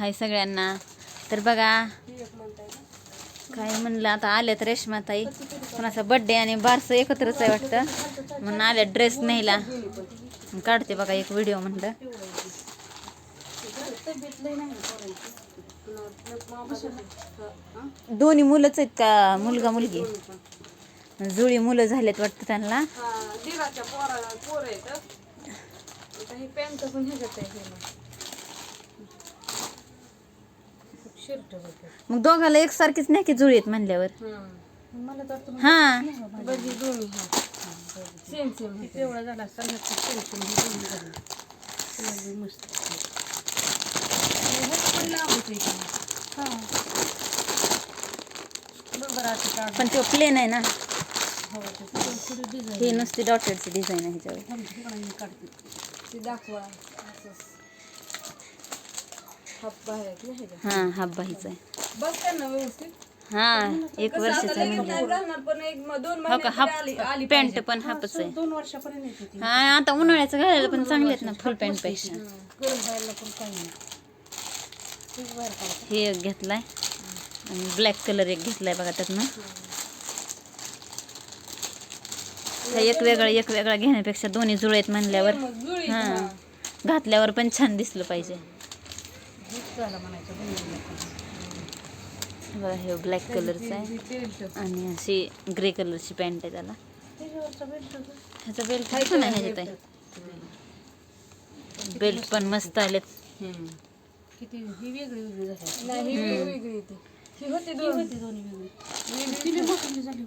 हाय सगळ्यांना. तर बघा काय म्हणलं आता आल्यात रेशमाताई. कोणाचा बड्डे आणि बारसं एकत्रच आहे वाटतं. म्हणून आल्या ड्रेस न्यायला. काढते बघा एक व्हिडिओ म्हणलं. दोन्ही मुलंच आहेत का? मुलगा मुलगी? जुळी मुलं झालेत वाटतं त्यांना. हा पोर आहेत. आता ही पॅन्ट पण ह्याच्यात आहे हे ना. शर्ट बघ मग दोघाला एकसारखीच नाही की जुळी आहेत म्हणल्यावर. मला तर वाटतं हा. बघ ही दोन्ही हा. सेम सेम तेवढा झाला असता सेम सेम ही दोन्ही झाली. मस्त. पण लावत हा. बघ बरं आता. काढ पण तो प्लेन आहे ना. हवं ते थोडी डिझाईन ही नुसती डॉटेडची डिझाईन आहे ह्याच्यावर. काढते. ते दाखवा असंच. हात बाहेर आहेत ना ह्याच्या हा हा त्यांना व्यवस्थित. हा एक वर्षाचा म्हणजे हो पॅन्ट पण हाफच आहे. हा आता उन्हाळ्याचं घालायला पण चांगले आहेत ना फुल पॅन्टपेक्षा. काढते. हे एक घेतलाय. आणि ब्लॅक कलर एक घेतलाय बघा त्यातनं. हा एक वेगळा एक वेगळा घेण्यापेक्षा दोन्ही जुळ आहेत म्हणल्यावर हा. घातल्यावर पण छान दिसलं पाहिजे. हीच झालं म्हणायचं. बघा हे ब्लॅक कलरचं आहे. ही आणि अशी ग्रे कलरची पॅन्ट आहे त्याला. बेल्ट. ह्याचा बेल्ट आहे ना ह्याच्यात आहे? बेल्ट पण मस्त आलेत. किती ही वेगळी वेगळी झाली. नाही ही वेगळी होती. ही होती दोन. होती दोन्ही वेगळी. झाली.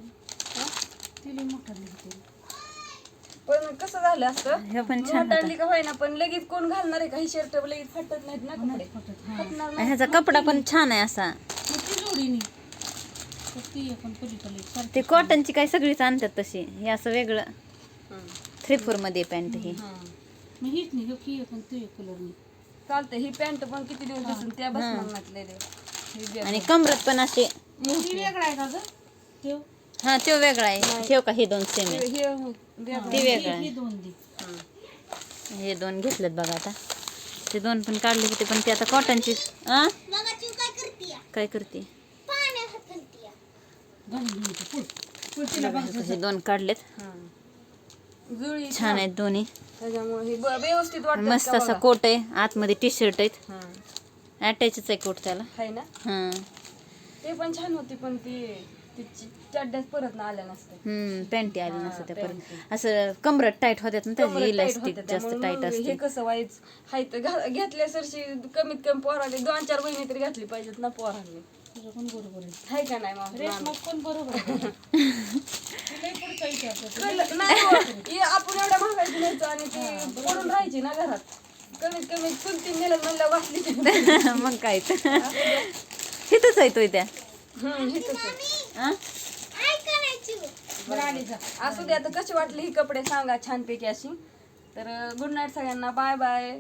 पण कसं झालं असतं? हे पण छान मोठाली का होईना पण लगेच कोण घालणार आहे काही शर्ट लगेच फाटत नाहीत ना कपडे. फाटणार आणि ह्याचा कपडा पण छान आहे असा. ती जोडीनी. ती आपण पलीकडे ते कॉटनची काही सगळीच आणतात तशी. हे असं वेगळं. थ्री फोरमध्ये पॅन्ट ही. मग हीच नाही हो की पण ते कलरनी चालते ही पॅन्ट पण किती दिवस बसून त्या बसणार घातलेले ही बी आणि कमरत पण असे वेगळा आहे का ग ठेव. हा तो वेगळा आहे. ठेव का हे दोन सेम आहे हे वेगळं ते वेगळं आहे. दोन दे. हे. दोन घेतलेत बघा आता. ते दोन पण काढले होते पण ते आता कॉटनची काय करते हे दोन काढलेत. जुळी छान आहेत दोन्ही. हे मस्त असा कोट आहे आतमध्ये टी शर्ट आहेत अटॅचच आहे कोट त्याला. हा. ते पण छान होती पण ती तिची चड्ड्यात परत ना आल्या नसते हम्म पॅन्टी आली नसतं त्या परत. असं कमरत टाईट होत्यात ना त्याची इलास्टिक जास्त टाईट हे असते. कसं व्हायच हाय तर घा- घेतल्या सरशी कमीत कमी पोराले दोन चार महिने तरी घातली पाहिजेत ना पोरांनी पण बरोबर आहे. का नाही मामा? पण बरोबर नाही हो. हे आपण एवढ्या महागाची न्यायचो आणि ती पडून राहायची ना घरात. कमीत कमी चुलती नेलं म्हणलं वाचली मग काय तर. हिथंच आहे तो त्या हम्म, हे तसं? असू दे आता कशी वाटली ही कपडे सांगा छानपैकी अशी. तर गुड नाईट सगळ्यांना. Bye bye